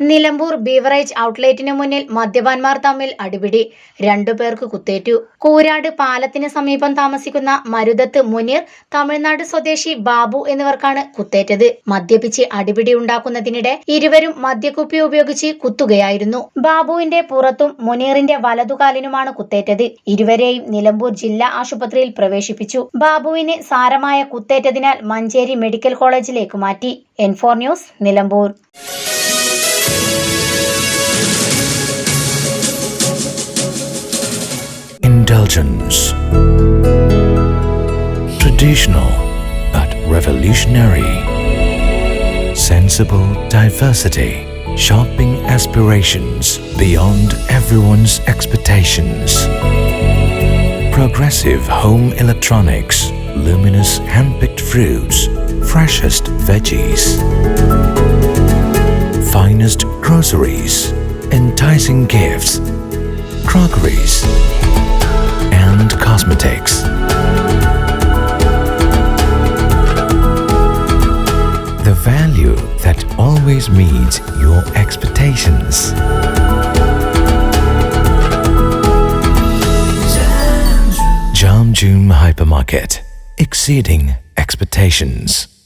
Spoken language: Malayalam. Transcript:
Nilambur beverage ഔട്ട്ലെറ്റിന് മുന്നിൽ മദ്യപാന്മാർ തമ്മിൽ അടിപിടി. രണ്ടുപേർക്ക് കുത്തേറ്റു. കൂരാട് പാലത്തിന് സമീപം താമസിക്കുന്ന മരുതത്ത് മുനീർ തമിഴ്നാട് സ്വദേശി ബാബു എന്നിവർക്കാണ് കുത്തേറ്റത്. മദ്യപിച്ച് അടിപിടി ഉണ്ടാക്കുന്നതിനിടെ ഇരുവരും മദ്യക്കുപ്പി ഉപയോഗിച്ച് കുത്തുകയായിരുന്നു. ബാബുവിന്റെ പുറത്തും മുനീറിന്റെ വലതുകാലിനുമാണ് കുത്തേറ്റത്. ഇരുവരെയും നിലമ്പൂർ ജില്ലാ ആശുപത്രിയിൽ പ്രവേശിപ്പിച്ചു. ബാബുവിന് സാരമായ കുത്തേറ്റതിനാൽ മഞ്ചേരി മെഡിക്കൽ കോളേജിലേക്ക് മാറ്റി. N four news Nilambur. Indulgence. Traditional but revolutionary. Sensible diversity. Shopping aspirations beyond everyone's expectations. Progressive home electronics. Luminous hand-picked fruits. Freshest veggies. Finest groceries. Enticing gifts. Crockeries and cosmetics. The value that always meets your expectations. Jam June Hypermarket, exceeding expectations.